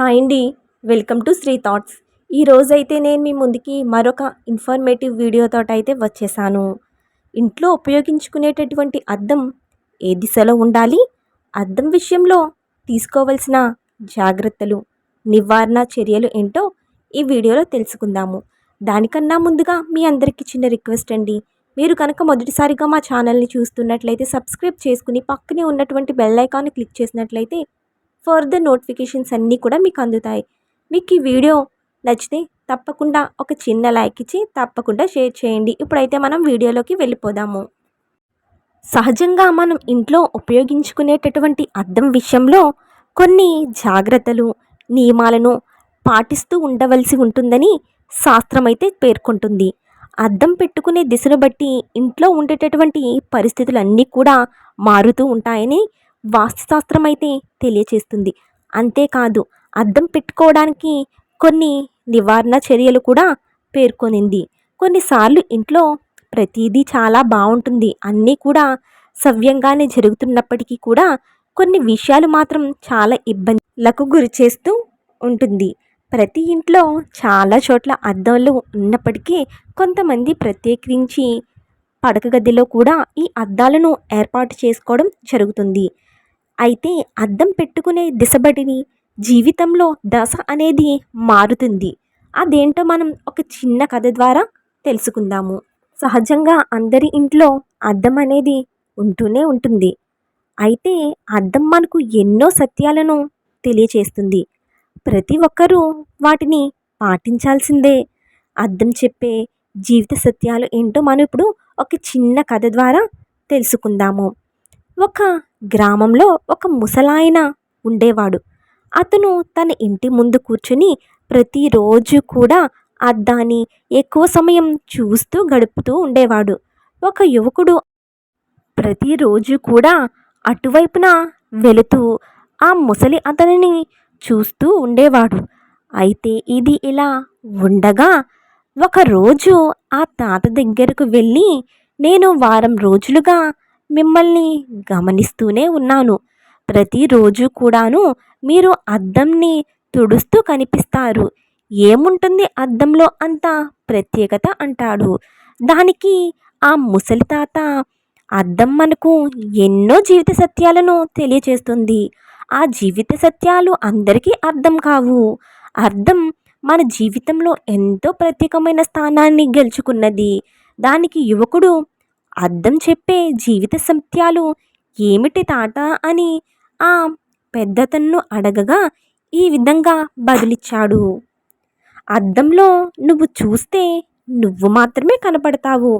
Hi అండి. Welcome to Sri thoughts. ఈరోజైతే నేను మీ ముందుకి మరొక ఇన్ఫర్మేటివ్ వీడియోతో అయితే వచ్చేసాను. ఇంట్లో ఉపయోగించుకునేటటువంటి అద్దం ఏ దిశలో ఉండాలి? అద్దం విషయంలో తీసుకోవలసిన జాగ్రత్తలు నివారణ చర్యలు ఏంటో ఈ వీడియోలో తెలుసుకుందాము. దానికన్నా ముందుగా మీ అందరికీ చిన్న రిక్వెస్ట్ అండి. మీరు కనుక మొదటిసారిగా మా ఛానల్ని చూస్తున్నట్లయితే సబ్స్క్రైబ్ చేసుకుని పక్కనే ఉన్నటువంటి బెల్ ఐకాన్ని క్లిక్ చేసినట్లయితే ఫర్దర్ నోటిఫికేషన్స్ అన్నీ కూడా మీకు అందుతాయి. మీకు ఈ వీడియో నచ్చితే తప్పకుండా ఒక చిన్న లైక్ ఇచ్చి తప్పకుండా షేర్ చేయండి. ఇప్పుడైతే మనం వీడియోలోకి వెళ్ళిపోదాము. సహజంగా మనం ఇంట్లో ఉపయోగించుకునేటటువంటి అద్దం విషయంలో కొన్ని జాగ్రత్తలు నియమాలను పాటిస్తూ ఉండవలసి ఉంటుందని శాస్త్రం అయితే పేర్కొంటుంది. అద్దం పెట్టుకునే దిశను బట్టి ఇంట్లో ఉండేటటువంటి పరిస్థితులన్నీ కూడా మారుతూ ఉంటాయని వాస్తుశాస్త్రం అయితే తెలియచేస్తుంది. అంతేకాదు అద్దం పెట్టుకోవడానికి కొన్ని నివారణ చర్యలు కూడా పేర్కొనింది. కొన్నిసార్లు ఇంట్లో ప్రతిదీ చాలా బాగుంటుంది. అన్నీ కూడా సవ్యంగానే జరుగుతున్నప్పటికీ కూడా కొన్ని విషయాలు మాత్రం చాలా ఇబ్బందులకు గురి చేస్తూ ఉంటుంది. ప్రతి ఇంట్లో చాలా చోట్ల అద్దాలు ఉన్నప్పటికీ కొంతమంది ప్రత్యేకించి పడక గదిలో కూడా ఈ అద్దాలను ఏర్పాటు చేసుకోవడం జరుగుతుంది. అయితే అద్దం పెట్టుకునే దిశబడిని జీవితంలో దశ అనేది మారుతుంది. అదేంటో మనం ఒక చిన్న కథ ద్వారా తెలుసుకుందాము. సహజంగా అందరి ఇంట్లో అద్దం అనేది ఉంటూనే ఉంటుంది. అయితే అద్దం మనకు ఎన్నో సత్యాలను తెలియచేస్తుంది. ప్రతి ఒక్కరూ వాటిని పాటించాల్సిందే. అద్దం చెప్పే జీవిత సత్యాలు ఏంటో మనం ఇప్పుడు ఒక చిన్న కథ ద్వారా తెలుసుకుందాము. ఒక గ్రామంలో ఒక ముసలాయన ఉండేవాడు. అతను తన ఇంటి ముందు కూర్చుని ప్రతిరోజు కూడా అద్దాన్ని ఎక్కువ సమయం చూస్తూ గడుపుతూ ఉండేవాడు. ఒక యువకుడు ప్రతిరోజు కూడా అటువైపున వెళుతూ ఆ ముసలి అతనిని చూస్తూ ఉండేవాడు. అయితే ఇది ఇలా ఉండగా ఒకరోజు ఆ తాత దగ్గరకు వెళ్ళి నేను వారం రోజులుగా మిమ్మల్ని గమనిస్తూనే ఉన్నాను. ప్రతిరోజు కూడాను మీరు అద్దంని తుడుస్తూ కనిపిస్తారు. ఏముంటుంది అద్దంలో అంత ప్రత్యేకత అంటాడు. దానికి ఆ ముసలి తాత అద్దం మనకు ఎన్నో జీవిత సత్యాలను తెలియచేస్తుంది. ఆ జీవిత సత్యాలు అందరికీ అర్థం కావు. అర్థం మన జీవితంలో ఎంతో ప్రత్యేకమైన స్థానాన్ని గెలుచుకున్నది. దానికి యువకుడు అర్థం చెప్పే జీవిత సత్యాలు ఏమిటి తాత అని ఆ పెద్దతన్ను అడగగా ఈ విధంగా బదిలిచ్చాడు. అద్దంలో నువ్వు చూస్తే నువ్వు మాత్రమే కనపడతావు.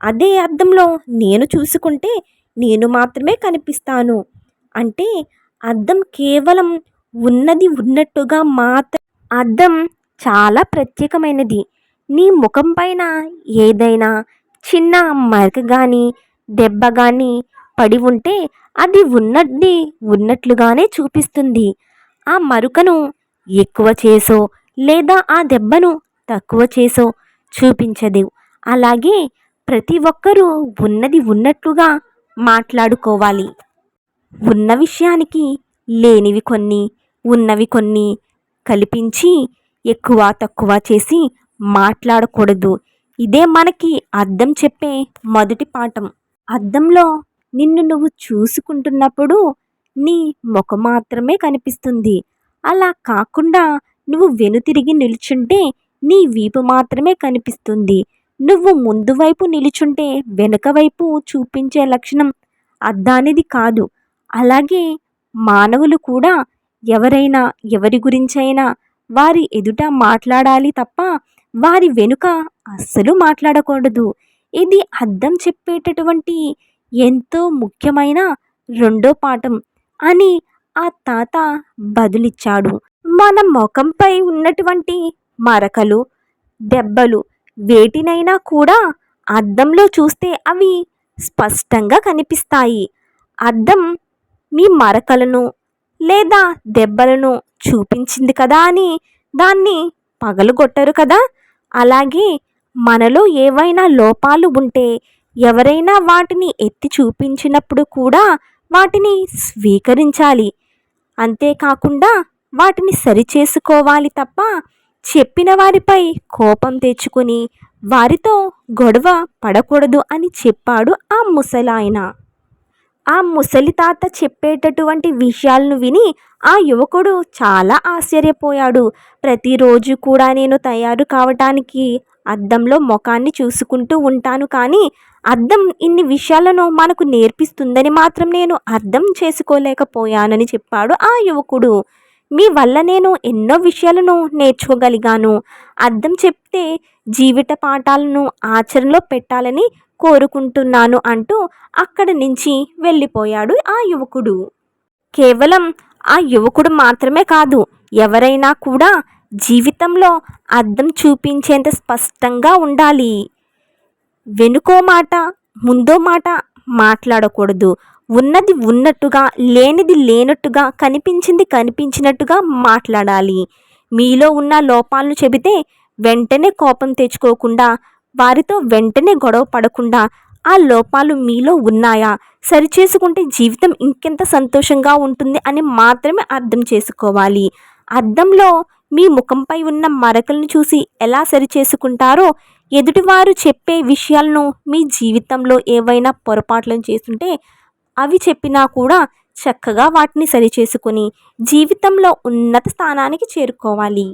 అదే అద్దంలో నేను చూసుకుంటే నేను మాత్రమే కనిపిస్తాను. అంటే అద్దం కేవలం ఉన్నది ఉన్నట్టుగా మాత్ర అద్దం చాలా ప్రత్యేకమైనది. నీ ముఖం పైన ఏదైనా చిన్న మరక కానీ దెబ్బ కానీ పడి ఉంటే అది ఉన్నది ఉన్నట్లుగానే చూపిస్తుంది. ఆ మరుకను ఎక్కువ చేసో లేదా ఆ దెబ్బను తక్కువ చేసో చూపించదు. అలాగే ప్రతి ఒక్కరూ ఉన్నది ఉన్నట్లుగా మాట్లాడుకోవాలి. ఉన్న విషయానికి లేనివి కొన్ని ఉన్నవి కొన్ని కల్పించి ఎక్కువ తక్కువ చేసి మాట్లాడకూడదు. ఇదే మనకి అర్థం చెప్పే మొదటి పాఠం. అద్దంలో నిన్ను నువ్వు చూసుకుంటున్నప్పుడు నీ ముఖం మాత్రమే కనిపిస్తుంది. అలా కాకుండా నువ్వు వెనుతిరిగి నిల్చుంటే నీ వీపు మాత్రమే కనిపిస్తుంది. నువ్వు ముందు వైపు నిలుచుంటే వెనుక వైపు చూపించే లక్షణం అద్దానిది కాదు. అలాగే మానవులు కూడా ఎవరైనా ఎవరి గురించైనా వారి ఎదుట మాట్లాడాలి తప్ప వారి వెనుక అస్సలు మాట్లాడకూడదు. ఇది అర్థం చెప్పేటటువంటి ఎంతో ముఖ్యమైన రెండో పాఠం అని ఆ తాత బదులిచ్చాడు. మన ముఖంపై ఉన్నటువంటి మరకలు దెబ్బలు వేటినైనా కూడా అద్దంలో చూస్తే అవి స్పష్టంగా కనిపిస్తాయి. అద్దం మీ మరకలను లేదా దెబ్బలను చూపించింది కదా అని దాన్ని పగలగొట్టరు కదా? అలాగే మనలో ఏవైనా లోపాలు ఉంటే ఎవరైనా వాటిని ఎత్తి చూపించినప్పుడు కూడా వాటిని స్వీకరించాలి. అంతేకాకుండా వాటిని సరిచేసుకోవాలి తప్ప చెప్పిన వారిపై కోపం తెచ్చుకొని వారితో గొడవ పడకూడదు అని చెప్పాడు ఆ ముసలాయన. ఆ ముసలి తాత చెప్పేటటువంటి విషయాలను విని ఆ యువకుడు చాలా ఆశ్చర్యపోయాడు. ప్రతిరోజు కూడా నేను తయారు కావటానికి అద్దంలో ముఖాన్ని చూసుకుంటూ ఉంటాను కానీ అద్దం ఇన్ని విషయాలను మనకు నేర్పిస్తుందని మాత్రం నేను అర్థం చేసుకోలేకపోయానని చెప్పాడు ఆ యువకుడు. మీ వల్ల నేను ఎన్నో విషయాలను నేర్చుకోగలిగాను. అర్థం చెప్తే జీవిత పాఠాలను ఆచరణలో పెట్టాలని కోరుకుంటున్నాను అంటూ అక్కడి నుంచి వెళ్ళిపోయాడు ఆ యువకుడు. కేవలం ఆ యువకుడు మాత్రమే కాదు ఎవరైనా కూడా జీవితంలో అర్థం చూపించేంత స్పష్టంగా ఉండాలి. వెనుకో మాట ముందో మాట మాట్లాడకూడదు. ఉన్నది ఉన్నట్టుగా లేనిది లేనట్టుగా కనిపించింది కనిపించినట్టుగా మాట్లాడాలి. మీలో ఉన్న లోపాలను చెబితే వెంటనే కోపం తెచ్చుకోకుండా వారితో వెంటనే గొడవ పడకుండా ఆ లోపాలు మీలో ఉన్నాయా? సరిచేసుకుంటే జీవితం ఇంకెంత సంతోషంగా ఉంటుంది అని మాత్రమే అర్థం చేసుకోవాలి. అర్థంలో మీ ముఖంపై ఉన్న మరకలను చూసి ఎలా సరిచేసుకుంటారో ఎదుటివారు చెప్పే విషయాలను మీ జీవితంలో ఏవైనా పొరపాట్లను చేస్తుంటే అవి చెప్పినా కూడా చక్కగా వాటిని సరిచేసుకొని జీవితంలో ఉన్నత స్థానానికి చేరుకోవాలి.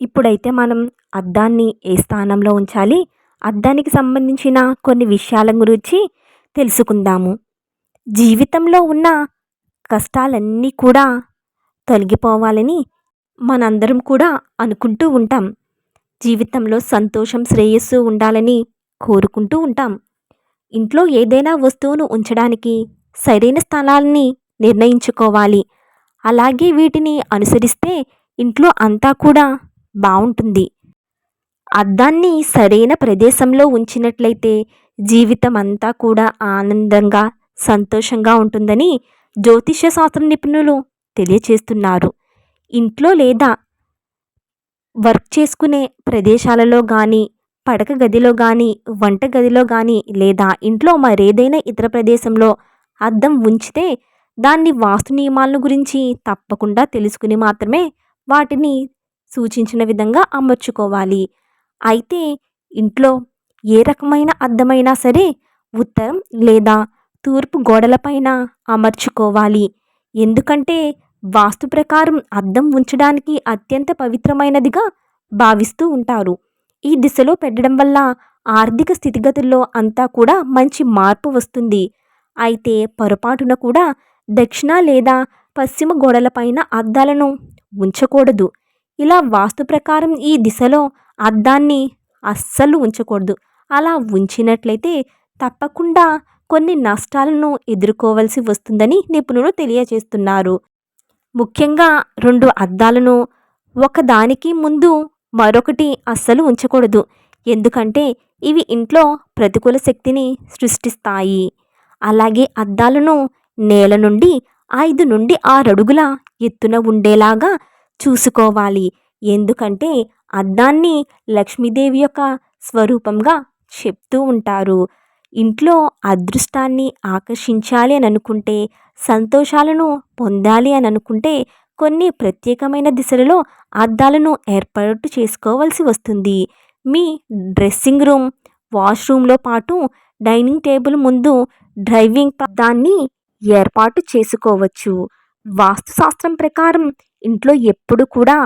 ఇప్పుడైతే మనం అద్దాన్ని ఏ స్థానంలో ఉంచాలి? అద్దానికి సంబంధించిన కొన్ని విషయాల గురించి తెలుసుకుందాము. జీవితంలో ఉన్న కష్టాలన్నీ కూడా తొలగిపోవాలని మనందరం కూడా అనుకుంటూ ఉంటాం. జీవితంలో సంతోషం శ్రేయస్సు ఉండాలని కోరుకుంటూ ఉంటాం. ఇంట్లో ఏదైనా వస్తువును ఉంచడానికి సరైన స్థలాన్ని నిర్ణయించుకోవాలి. అలాగే వీటిని అనుసరిస్తే ఇంట్లో అంతా కూడా బాగుంటుంది అద్దాన్ని సరైన ప్రదేశంలో ఉంచినట్లయితే జీవితం అంతా కూడా ఆనందంగా సంతోషంగా ఉంటుందని జ్యోతిష్య శాస్త్ర నిపుణులు తెలియచేస్తున్నారు. ఇంట్లో లేదా వర్క్ చేసుకునే ప్రదేశాలలో కానీ పడక గదిలో కానీ వంట గదిలో కానీ లేదా ఇంట్లో మరేదైనా ఇతర ప్రదేశంలో అద్దం ఉంచితే దాన్ని వాస్తు నియమాలను గురించి తప్పకుండా తెలుసుకుని మాత్రమే వాటిని సూచించిన విధంగా అమర్చుకోవాలి. అయితే ఇంట్లో ఏ రకమైన అద్దమైనా సరే ఉత్తరం లేదా తూర్పు గోడలపైన అమర్చుకోవాలి. ఎందుకంటే వాస్తు ప్రకారం అద్దం ఉంచడానికి అత్యంత పవిత్రమైనదిగా భావిస్తూ ఉంటారు. ఈ దిశలో పెట్టడం వల్ల ఆర్థిక స్థితిగతుల్లో అంతా కూడా మంచి మార్పు వస్తుంది. అయితే పొరపాటున కూడా దక్షిణ లేదా పశ్చిమ గోడలపైన అద్దాలను ఉంచకూడదు. ఇలా వాస్తు ప్రకారం ఈ దిశలో అద్దాన్ని అస్సలు ఉంచకూడదు. అలా ఉంచినట్లయితే తప్పకుండా కొన్ని నష్టాలను ఎదుర్కోవలసి వస్తుందని నిపుణులు తెలియజేస్తున్నారు. ముఖ్యంగా రెండు అద్దాలను ఒకదానికి ముందు మరొకటి అస్సలు ఉంచకూడదు. ఎందుకంటే ఇవి ఇంట్లో ప్రతికూల శక్తిని సృష్టిస్తాయి. అలాగే అద్దాలను నేల నుండి ఐదు నుండి ఆరు అడుగుల ఎత్తున ఉండేలాగా చూసుకోవాలి. ఎందుకంటే అద్దాన్ని లక్ష్మీదేవి యొక్క స్వరూపంగా చెప్తూ ఉంటారు. ఇంట్లో అదృష్టాన్ని ఆకర్షించాలి అని అనుకుంటే సంతోషాలను పొందాలి అని అనుకుంటే కొన్ని ప్రత్యేకమైన దిశలలో అద్దాలను ఏర్పాటు చేసుకోవాల్సి వస్తుంది. మీ డ్రెస్సింగ్ రూమ్ వాష్రూమ్లో పాటు డైనింగ్ టేబుల్ ముందు డ్రైవింగ్ దాన్ని ఏర్పాటు చేసుకోవచ్చు. వాస్తుశాస్త్రం ప్రకారం ఇంట్లో ఎప్పుడు కూడా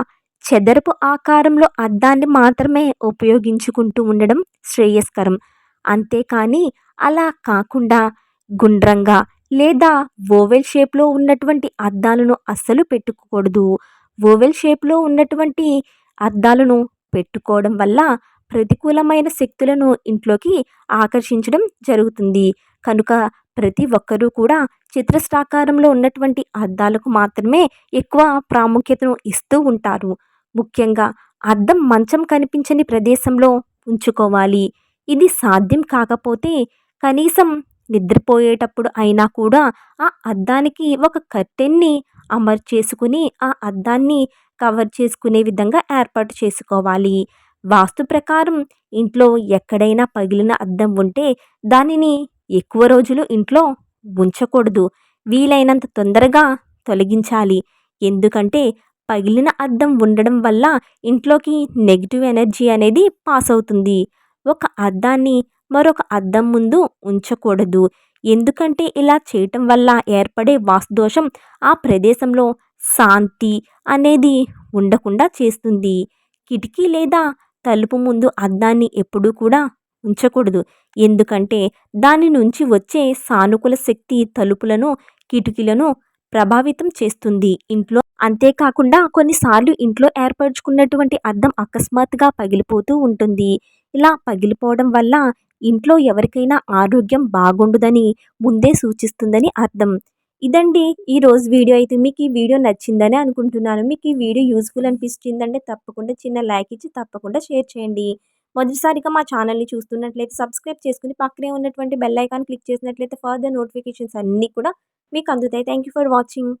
చెదరపు ఆకారంలో అద్దాన్ని మాత్రమే ఉపయోగించుకుంటూ ఉండడం శ్రేయస్కరం. అంతేకాని అలా కాకుండా గుండ్రంగా లేదా ఓవెల్ షేప్లో ఉన్నటువంటి అద్దాలను అస్సలు పెట్టుకోకూడదు. ఓవెల్ షేప్లో ఉన్నటువంటి అద్దాలను పెట్టుకోవడం వల్ల ప్రతికూలమైన శక్తులను ఇంట్లోకి ఆకర్షించడం జరుగుతుంది. కనుక ప్రతి ఒక్కరూ కూడా చతురస్రాకారంలో ఉన్నటువంటి అద్దాలకు మాత్రమే ఎక్కువ ప్రాముఖ్యతను ఇస్తూ ఉంటారు. ముఖ్యంగా అద్దం మంచం కనిపించని ప్రదేశంలో ఉంచుకోవాలి. ఇది సాధ్యం కాకపోతే కనీసం నిద్రపోయేటప్పుడు అయినా కూడా ఆ అద్దానికి ఒక కర్టెన్ని అమర్చేసుకుని ఆ అద్దాన్ని కవర్ చేసుకునే విధంగా ఏర్పాటు చేసుకోవాలి. వాస్తు ప్రకారం ఇంట్లో ఎక్కడైనా పగిలిన అద్దం ఉంటే దానిని ఎక్కువ రోజులు ఇంట్లో ఉంచకూడదు. వీలైనంత తొందరగా తొలగించాలి. ఎందుకంటే పగిలిన అద్దం ఉండడం వల్ల ఇంట్లోకి నెగిటివ్ ఎనర్జీ అనేది పాస్ అవుతుంది. ఒక అద్దాన్ని మరొక అద్దం ముందు ఉంచకూడదు. ఎందుకంటే ఇలా చేయటం వల్ల ఏర్పడే వాస్తుదోషం ఆ ప్రదేశంలో శాంతి అనేది ఉండకుండా చేస్తుంది. కిటికీ లేదా తలుపు ముందు అద్దాన్ని ఎప్పుడూ కూడా ఉంచకూడదు. ఎందుకంటే దాని నుంచి వచ్చే సానుకూల శక్తి తలుపులను కిటికీలను ప్రభావితం చేస్తుంది. ఇంట్లో అంతేకాకుండా కొన్నిసార్లు ఇంట్లో ఏర్పరచుకున్నటువంటి అద్దం అకస్మాత్తుగా పగిలిపోతూ ఉంటుంది. ఇలా పగిలిపోవడం వల్ల ఇంట్లో ఎవరికైనా ఆరోగ్యం బాగుండదని ముందే సూచిస్తుందని అర్థం. ఇదండి ఈ రోజు వీడియో అయితే మీకు ఈ వీడియో నచ్చిందని అనుకుంటున్నాను. మీకు ఈ వీడియో యూస్ఫుల్ అనిపిస్తుందంటే తప్పకుండా చిన్న లైక్ ఇచ్చి తప్పకుండా షేర్ చేయండి. మొదటిసారిగా మా ఛానల్ని చూస్తున్నట్లయితే సబ్స్క్రైబ్ చేసుకుని పక్కనే ఉన్నటువంటి బెల్ ఐకాన్ క్లిక్ చేసినట్లయితే ఫర్దర్ నోటిఫికేషన్స్ అన్నీ కూడా మీకు అందుతాయి. Thank you for watching.